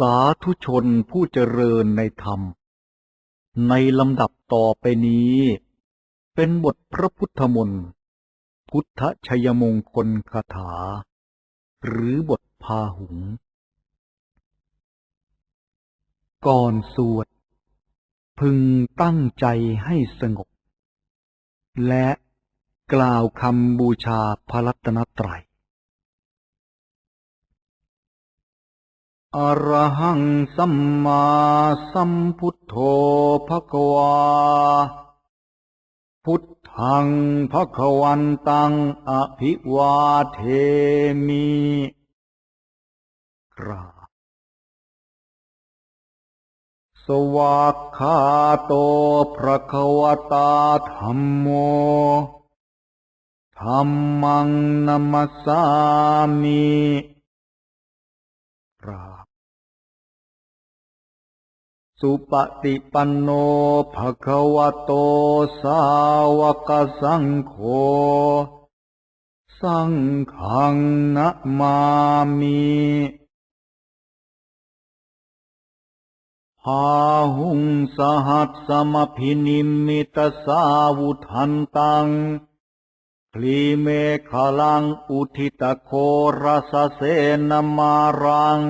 สาธุชนผู้เจริญในธรรม ในลำดับต่อไปนี้ เป็นบทพระพุทธมนต์พุทธชัยมงคลคาถา หรือบทพาหุง ก่อนสวด พึงตั้งใจให้สงบ และกล่าวคำบูชาพระรัตนตรัย อรหังสัมมาสัมพุทโธภควา พุทธังภควันตังอภิวาเทมิกราสวากขาโตพระควตาธรรมโมธรรมังนัมสสามิกรา สุปฏิปันโนภะคะวะโตสาวกสังโฆ สังฆังนะมามิพาหุงสหัสสมพินิมิตสาวุทันตัง คลีเมฆลังอุทิตโครสเสนมารัง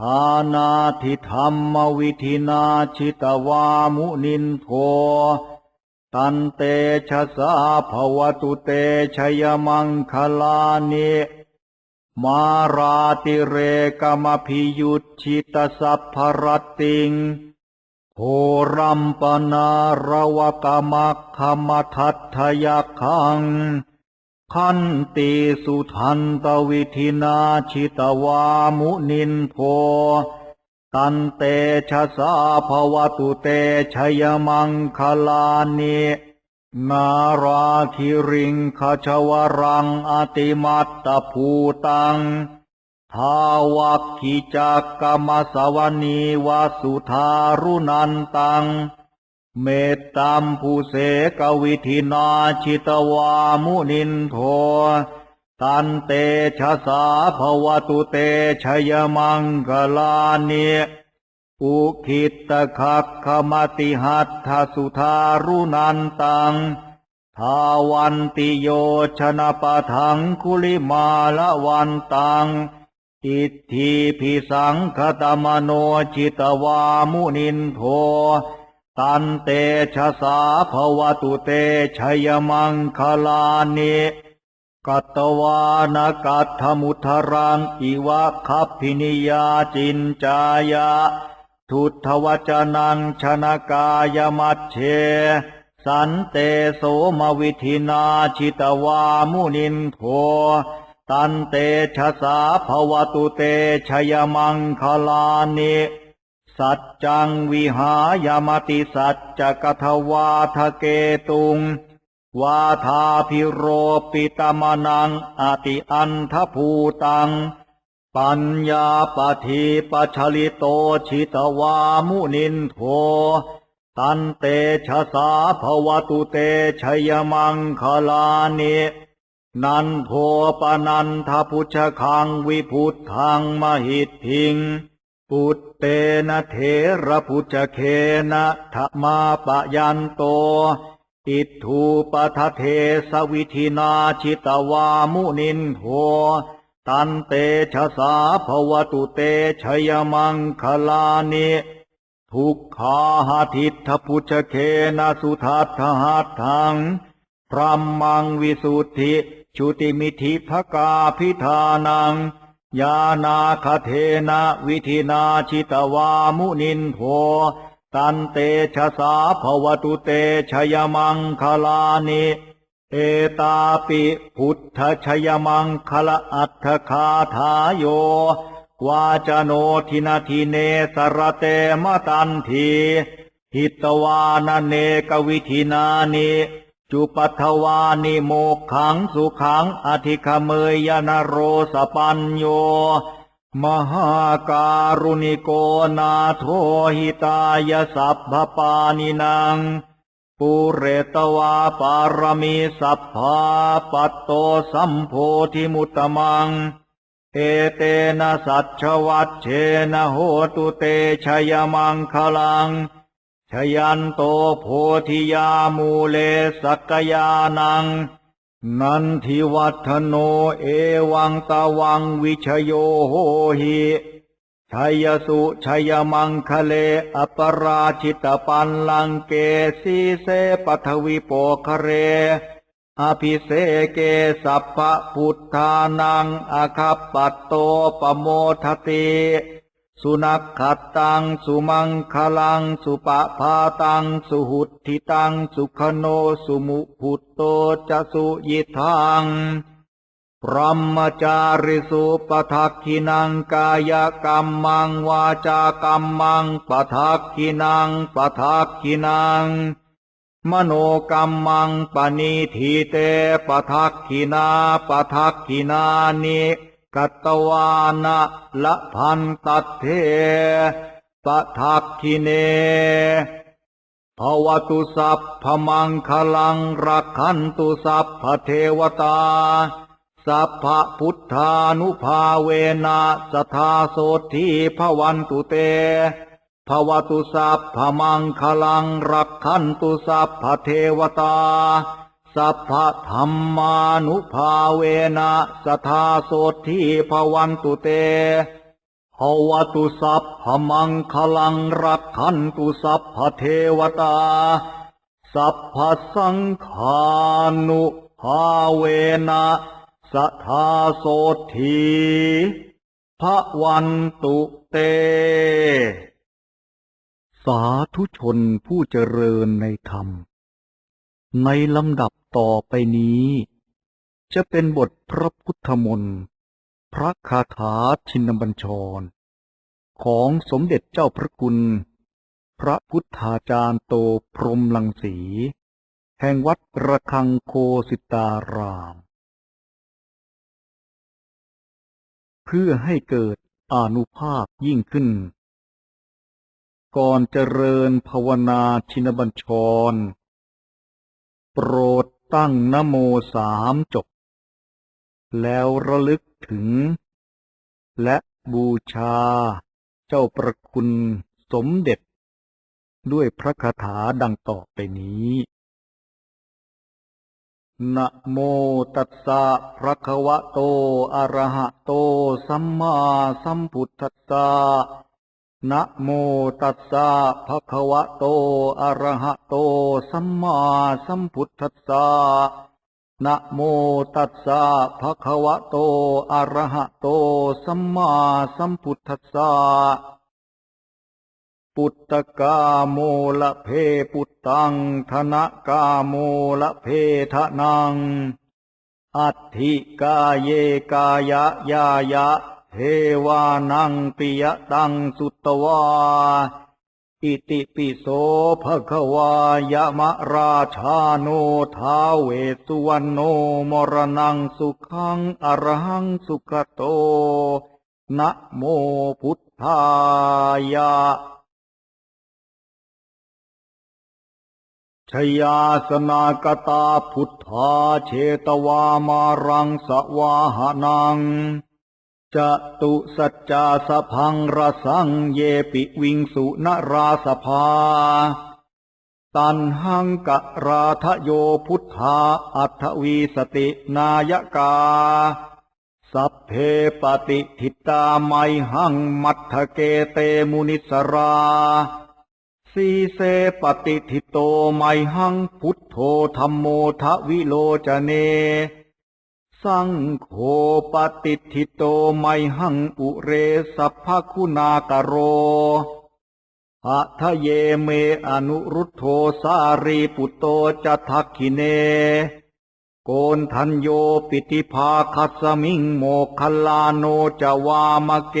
ทานาทิธรรมวิธินาชิตวามุนินโท ตันเตชะสาภวตุเตชยมังคลานิมาราติเรกมพิยุตชิตสัพพรติงโหรัมปนารวกมักขมทัตทยคัง ขันติสุทันตวิธินาชิตวามุนินโพตันเตชะสาภวตุเตชยมังคลานินาราคิริงขชวรังอติมัตตภูตังทาวักขิจักกรรมสวนีวาสุธารุนันตัง เมตตามผู้เสกวิธินาชิตวามุนินโท ตันเตชะสาภวตุเตชยมังกลานิอุคิตคักขมติหัตถสุธารุนันตัง ทาวันติโยชนะปะทังคุลิมาละวันตัง อิทธิพิสังคตมโนจิตวามุนินโท ตันเตชะสาภวตุเตชยมังคลานิกัตวานกัตถมุทรังอิวะคัพพินิยาจินจายะ ทุตถวจนังชนกายมัชเช สันเตโสมวิธินาชิตวามุนินโทตันเตชะสาภวตุเตชยมังคลานิ สัจจังวิหายามติสัจจกทวาทะเกตุง วาทาพิโรปิตมนังอติอันทภูตัง ปัญญาปฏิปัชลิโตชิตวามุนินโทตันเตชะสาภวตุเตชยมังคลานินันโทปนันทพุชคังวิพุทธังมหิตทิง ปุต ตนะเถระพุชเคนะธมาปะยันโต อิทูปทะเทสวิธินาชิตวามุนินโทตันเตชะสาภวตุเตชยมังคลานิทุกขาหาทิทพุชเคนะสุทัตถหัตถังพรัมมังวิสุทธิชุติมิธิภกาพิธานัง ยานาคเทนะวิธินาชิตวามุนินโทตันเตชะสาภวตุเตชยมังคลานิเอตาปิพุทธชยมังคละอัตถคาทายโยวาจโนทินาทิเนสรเตมตันทีหิตวานเนกวิธินานิ จุปัทวานิโมกขังสุขังอธิคเมยยนโรสปัญโย มหาการุณิโกนาโทหิตายสัพพปานินางปุเรตวาปารมีสัพพาปัตโตสัมโพธิมุตตมัง เอเตนะสัจวัตเชนะโหตุเตชยมังคลัง ชยันโตโพธิยามูเลสักยานัง นันทิวัฒโนเอวังตาวังวิชโยโหหิชัยสุชัยมังคะเลอปราชิตปันลังเกสีเสปทวิโปคะเร อภิเสเกสัพพะพุทธานังอาคัปปัตโตปโมทติ สุนักขัดตังสุมังคลังสุปะพาตังสุหุตทิตังสุขโนสุมุพุตโตจะสุยิทังพรหมจาริสุปทักขินังกายกรรมังวาจากรรมังปทักขินังปทักขินัง มโนกรรมังปณิทีเตปทักขินาปทักขินานิ กัตตวานะละพันตัดเทปทักขิเนภวตุสัพพมังคลังรักขันตุสัพพเทวตา สัพพพุทธานุภาเวนะสทาโสทีพวันตุเตภวตุสัพพมังคลังรักขันตุสัพพเทวตา สัพพธรรมานุภาเวนะสทาโสทีพวันตุเตภวตุสัพพมังคลังรักขันตุสัพพเทวตา สัพพสังขานุภาเวนะสทาโสทีพระวันตุเต สาธุชนผู้เจริญในธรรม ในลำดับ ต่อไปนี้ จะเป็นบทพระพุทธมนต์พระคาถาชินบัญชร ของสมเด็จเจ้าพระคุณ พระพุทธาจารย์โตพรหมลังสี แห่งวัดระฆังโคสิตาราม เพื่อให้เกิดอนุภาพยิ่งขึ้น ก่อนเจริญภาวนาชินบัญชร โปรด ตั้งนโมสามจบ แล้วระลึกถึง และบูชา เจ้าประคุณสมเด็จ ด้วยพระคาถาดังต่อไปนี้นะโมตัสสะภะคะวะโต อะระหะโต สัมมาสัมพุทธัสสะ นะโมตัสสะภะคะวะโต อะระหะโต สัมมาสัมพุทธัสสะนะโมตัสสะภะคะวะโต อะระหะโต สัมมาสัมพุทธัสสะ ปุตตะกาโมละเพปุตตัง ธนะกาโมละเพทะนัง อัตถิกาเยกายะยายะ เทวานังปิยตังสุตตวา อิติปิโสภะคะวายมราชาโนทาเวสุวรรณโนมรณังสุขังอรหังสุขโต นะโมพุทธายะชยาสนากตาพุทธาเชตวามารังสวาหานัง จตุสัจจาสพังรสังเยปิวิงสุนราสภา ตันหังกะราทโยพุทธาอัทวีสตินายกา สัพเพปฏิทิตาไมหังมัทธเกเตมุนิสราสีเสปฏิทิโตไมหังพุทโธธรรมโมทวิโลจเน สังโฆปฏิทิโตไมหังอุเรสัพพคุณากโรอะทะเยเมอนุรุทโธสารีปุตโตจะทักขิเน โกนทันโยปิติภาคัสมิงโมคลลาโนจะวามเก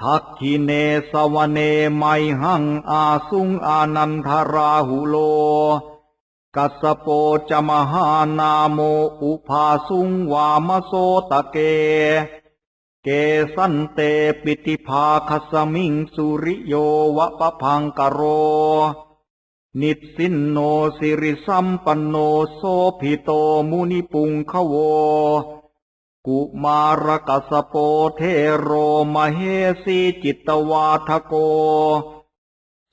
ทักขิเนสวเนไมหังอาสุงอานันทราหุโล กัสสโปจมหานาโมอุภาสุงวามโสตะเก เกสันเตปิติภาคัสมิงสุริโยวะปะพังกโร นิสินโนสิริสัมปันโนโสภิโตมุนิปุงขโวกกุมารกัสโปเทโรมเหสีจิตวาทโก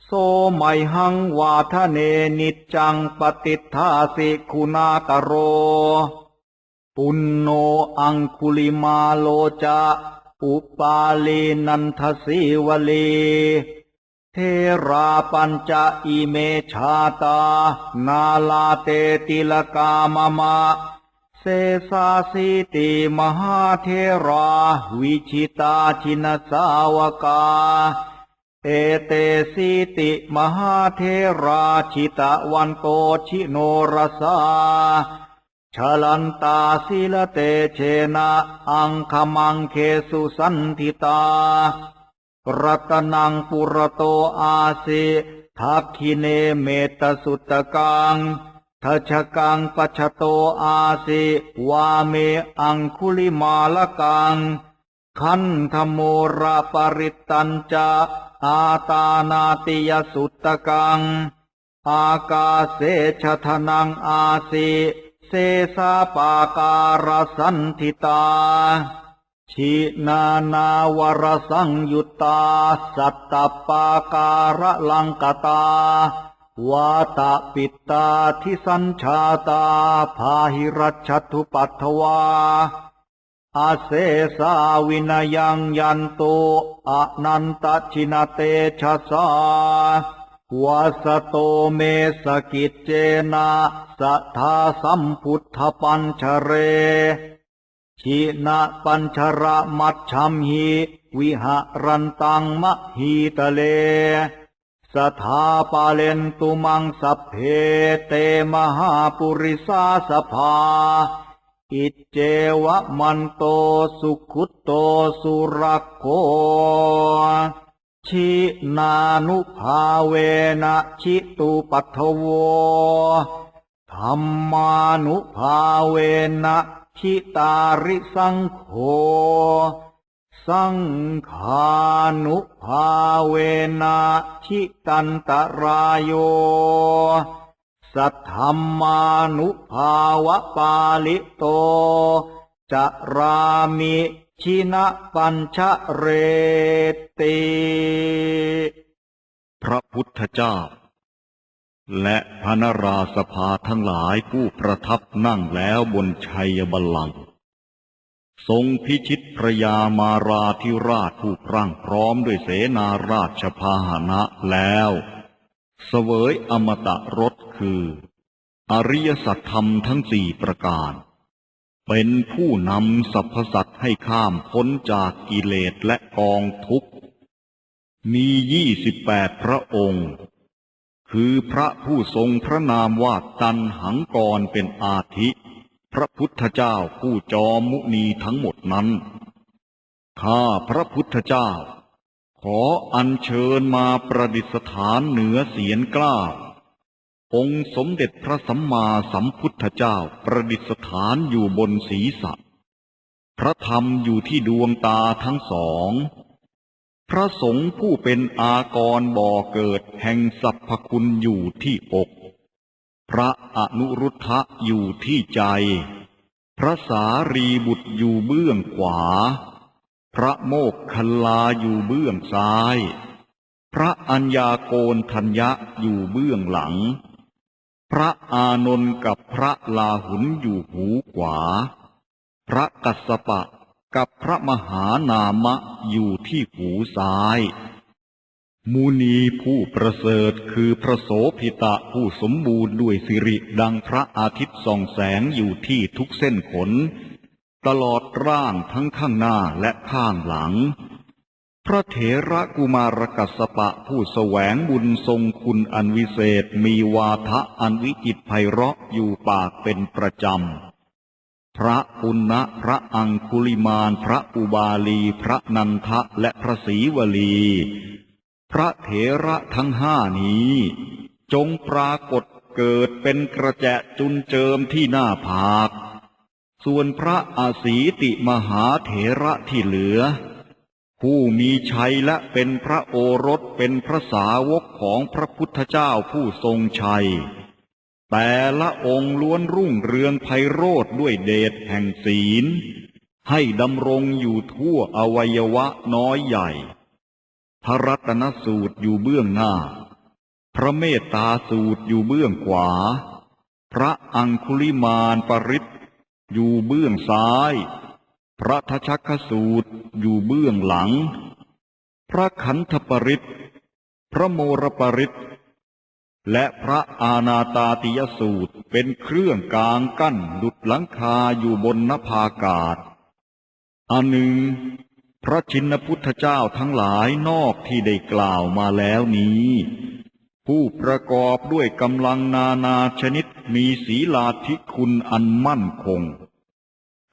โสไมหังวาทะเนนิจจังปฏิทาสิคุณากโร ปุณโนอังคุลิมาโลจะอุปาลีนันทสีวลีเทราปัญจอิเมชาตา นาลาเตติลกามมะเสสาสิติมหาเทรา วิชิตาชินสาวกา เอเตสิติมหาเทราชิตะวันโกชิโนรสาชลันตาสิลเตเชนะอังคมังเคสุสันทิตา รัตนังปุรโตอาสิทักขิเนเมตสุตะกังทัชกังปัชโตอาสิวาเมอังคุลิมาลกังขันธโมระปริตตัญจะ อาตานาติยสุตตะกัง อากาเสชทนังอาสิเสสาปาการสันทิตา ชินานาวรสังยุตตา สัตตปาการะลังกตาวาตะปิตตาทิสัญชาตา พาหิรัชทุปัทวา อาเสสาวินยังยันโตอนันตชินเตชะสาวาสโตเมสกิจเจนะสัทธาสัมพุทธปัญชเร ชินะปัญชระมัชชัมหิวิหารันตังมะหีตะเล สถาปาเลนตุมังสัพเพเตมหาปุริสาสภา อิเจวะมันโตสุขุตโตสุรโกชินานุภาเวนะชิตุปัทโวธรรมานุภาเวนะชิตาริสังโฆสังขานุภาเวนะชิตันตรายโย สัทธรรมานุภาวะปาลิโตจะรามิชินะปัญชเรติ พระพุทธเจ้า และพระนราสภาทั้งหลายผู้ประทับนั่งแล้วบนชัยบัลลังก์ทรงพิชิตพระยามาราธิราชผู้พรั่งพร้อมด้วยเสนาราชพาหนะแล้ว เสวยอมตะรส คือ อริยสัจธรรมทั้งสี่ประการ เป็นผู้นำสรรพสัตว์ให้ข้ามพ้นจากกิเลสและกองทุกข์ มียี่สิบแปดพระองค์ คือพระผู้ทรงพระนามว่าตันหังกรเป็นอาทิ พระพุทธเจ้าผู้จอมมุนีทั้งหมดนั้น ข้าพระพุทธเจ้าขออัญเชิญมาประดิษฐานเหนือเสียนกล้า องค์สมเด็จพระสัมมาสัมพุทธเจ้าประดิษฐานอยู่บนศีรษะ พระธรรมอยู่ที่ดวงตาทั้งสอง พระสงฆ์ผู้เป็นอากรบ่อเกิดแห่งสรรพคุณอยู่ที่อก พระอนุรุทธะอยู่ที่ใจ พระสารีบุตรอยู่เบื้องขวา พระโมกขัลลาอยู่เบื้องซ้าย พระอัญญาโกนทัญญะอยู่เบื้องหลัง ระอานนท์กับพระลาหุนอยู่หูขวา พระกัสสปะกับพระมหานามะอยู่ที่หูซ้าย มุนีผู้ประเสริฐคือพระโสพิตะผู้สมบูรณ์ด้วยสิริดังพระอาทิตย์ส่องแสงอยู่ที่ทุกเส้นขน ตลอดร่างทั้งข้างหน้าและข้างหลัง พระเถระกุมารกัสสปะผู้แสวงบุญทรงคุณอันวิเศษมีวาทะอันวิจิตรไพเราะอยู่ปากเป็นประจำ พระปุณณะพระอังคุลิมาน พระอุบาลี พระนันทะและพระศรีวลี พระเถระทั้งห้านี้ จงปรากฏเกิดเป็นกระแจจุนเจิมที่หน้าผาก ส่วนพระอาศีติมหาเถระที่เหลือ ผู้มีชัยและเป็นพระโอรสเป็นพระสาวกของพระพุทธเจ้าผู้ทรงชัย แต่ละองค์ล้วนรุ่งเรืองไพโรธด้วยเดชแห่งศีล ให้ดำรงอยู่ทั่วอวัยวะน้อยใหญ่ พระรัตนสูตรอยู่เบื้องหน้า พระเมตตาสูตรอยู่เบื้องขวา พระอังคุลิมานปริศอยู่เบื้องซ้าย พระทชักสูตรอยู่เบื้องหลัง พระขันธปริศพระโมรปริศและพระอาณาตาติยสูตรเป็นเครื่องกลางกั้นดุดหลังคาอยู่บนนภากาศ อันหนึ่ง พระชินพุทธเจ้าทั้งหลายนอกที่ได้กล่าวมาแล้วนี้ ผู้ประกอบด้วยกำลังนานาชนิดมีศีลาธิคุณอันมั่นคง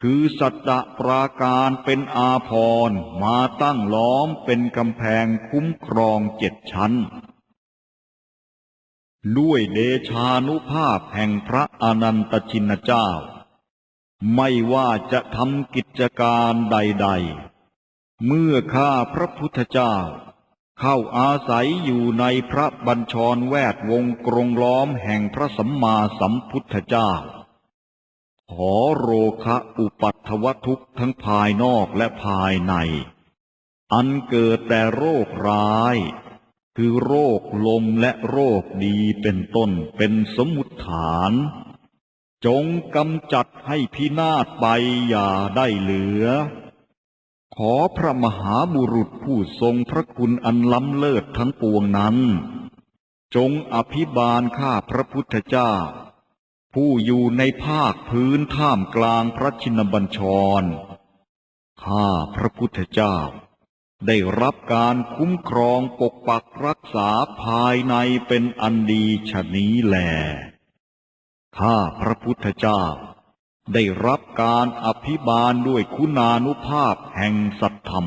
คือสัจจะปราการเป็นอาภรณ์มาตั้งล้อมเป็นกำแพงคุ้มครองเจ็ดชั้น ด้วยเดชานุภาพแห่งพระอนันตชินเจ้า ไม่ว่าจะทำกิจการใดๆ เมื่อข้าพระพุทธเจ้า เข้าอาศัยอยู่ในพระบัญชรแวดวงกรงล้อมแห่งพระสัมมาสัมพุทธเจ้า ขอโรคะอุปัตถวทุกทั้งภายนอกและภายใน อันเกิดแต่โรคร้าย คือโรคลมและโรคดีเป็นต้นเป็นสมมุติฐาน จงกำจัดให้พินาศไปอย่าได้เหลือ ขอพระมหาบุรุษผู้ทรงพระคุณอันล้ำเลิศทั้งปวงนั้น จงอภิบาลข้าพระพุทธเจ้า ผู้อยู่ในภาคพื้นท่ามกลางพระชินบัญชร ข้าพระพุทธเจ้า ได้รับการคุ้มครองปกปักรักษาภายในเป็นอันดีชะนี้แลข้าพระพุทธเจ้า ได้รับการอภิบาลด้วยคุณานุภาพแห่งสัตธรรม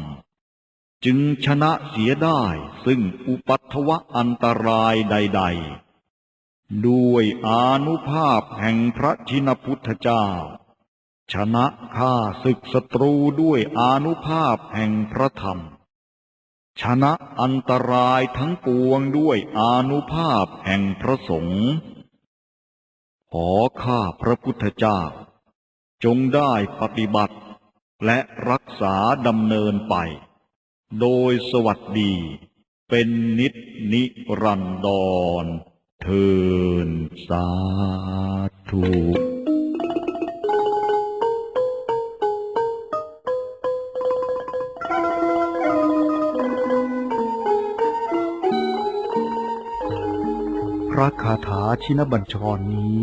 จึงชนะเสียได้ซึ่งอุปัตถวะอันตรายใด ๆ ด้วยอานุภาพแห่งพระชินพุทธเจ้า ชนะข้าศึกศัตรูด้วยอานุภาพแห่งพระธรรม ชนะอันตรายทั้งปวงด้วยอานุภาพแห่งพระสงฆ์ขอข้าพระพุทธเจ้า จงได้ปฏิบัติ และรักษาดำเนินไป โดยสวัสดีเป็นนิจนิรันดร เทินสาธุพระคาถาชินบัญชรนี้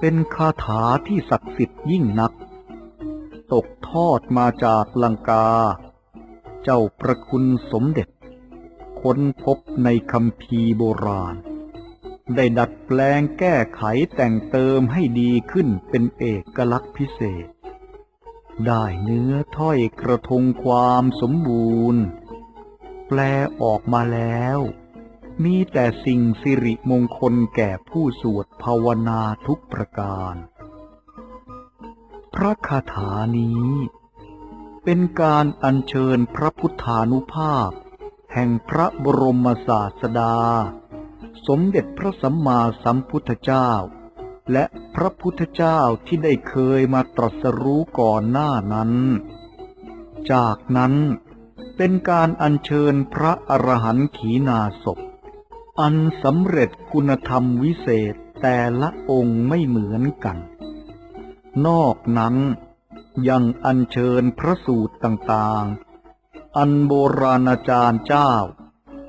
เป็นคาถาที่ศักดิ์สิทธิ์ยิ่งนัก ตกทอดมาจากลังกา เจ้าประคุณสมเด็จ ค้นพบในคำพีร์โบราณ ได้ดัดแปลงแก้ไขแต่งเติมให้ดีขึ้นเป็นเอกลักษณ์พิเศษ ได้เนื้อถ้อยกระทงความสมบูรณ์ แปลออกมาแล้ว มีแต่สิ่งสิริมงคลแก่ผู้สวดภาวนาทุกประการ พระคาถานี้ เป็นการอัญเชิญพระพุทธานุภาพ แห่งพระบรมศาสดา สมเด็จพระสัมมาสัมพุทธเจ้า และพระพุทธเจ้าที่ได้เคยมาตรัสรู้ก่อนหน้านั้น จากนั้นเป็นการอัญเชิญพระอรหันต์ขีณาศพ อันสำเร็จคุณธรรมวิเศษแต่ละองค์ไม่เหมือนกัน นอกนั้นยังอัญเชิญพระสูตรต่างๆ อันโบราณอาจารย์เจ้า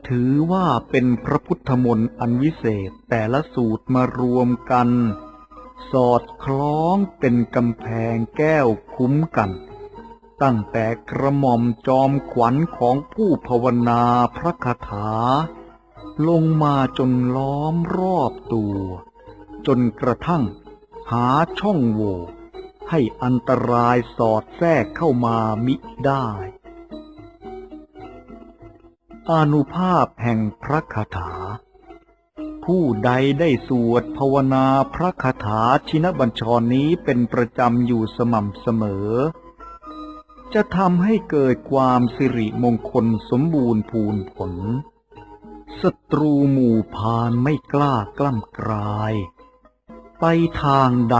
ถือว่าเป็นพระพุทธมนต์อันวิเศษแต่ละสูตรมารวมกัน สอดคล้องเป็นกำแพงแก้วคุ้มกัน ตั้งแต่กระหม่อมจอมขวัญของผู้ภาวนาพระคาถา ลงมาจนล้อมรอบตัว จนกระทั่งหาช่องโหว่ให้อันตรายสอดแทรกเข้ามามิได้ อนุภาพแห่งพระคาถา ผู้ใดได้สวดภาวนาพระคาถาชินบัญชรนี้เป็นประจำอยู่สม่ำเสมอ จะทำให้เกิดความสิริมงคลสมบูรณ์พูนผล ศัตรูหมู่พานไม่กล้ากล้ำกลาย ไปทางใด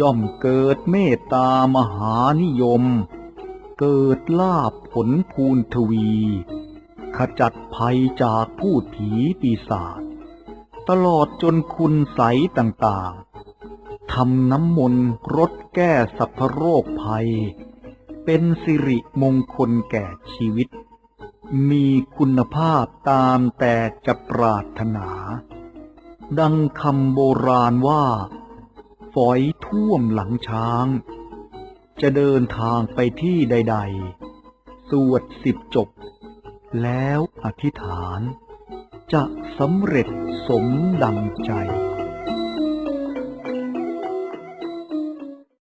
ย่อมเกิดเมตตามหานิยม เกิดลาภผลภูนทวี ขจัดภัยจากพูดผีปีศาจตลอดจนคุณใสต่างๆ ทำน้ำมนต์รดแก้สัพพโรคภัย เป็นสิริมงคลแก่ชีวิต มีคุณภาพตามแต่จะปรารถนา ดังคำโบราณว่า ฝอยท่วมหลังช้าง จะเดินทางไปที่ใด ๆ สวดสิบจบ แล้วอธิษฐาน จะสำเร็จสมดังใจ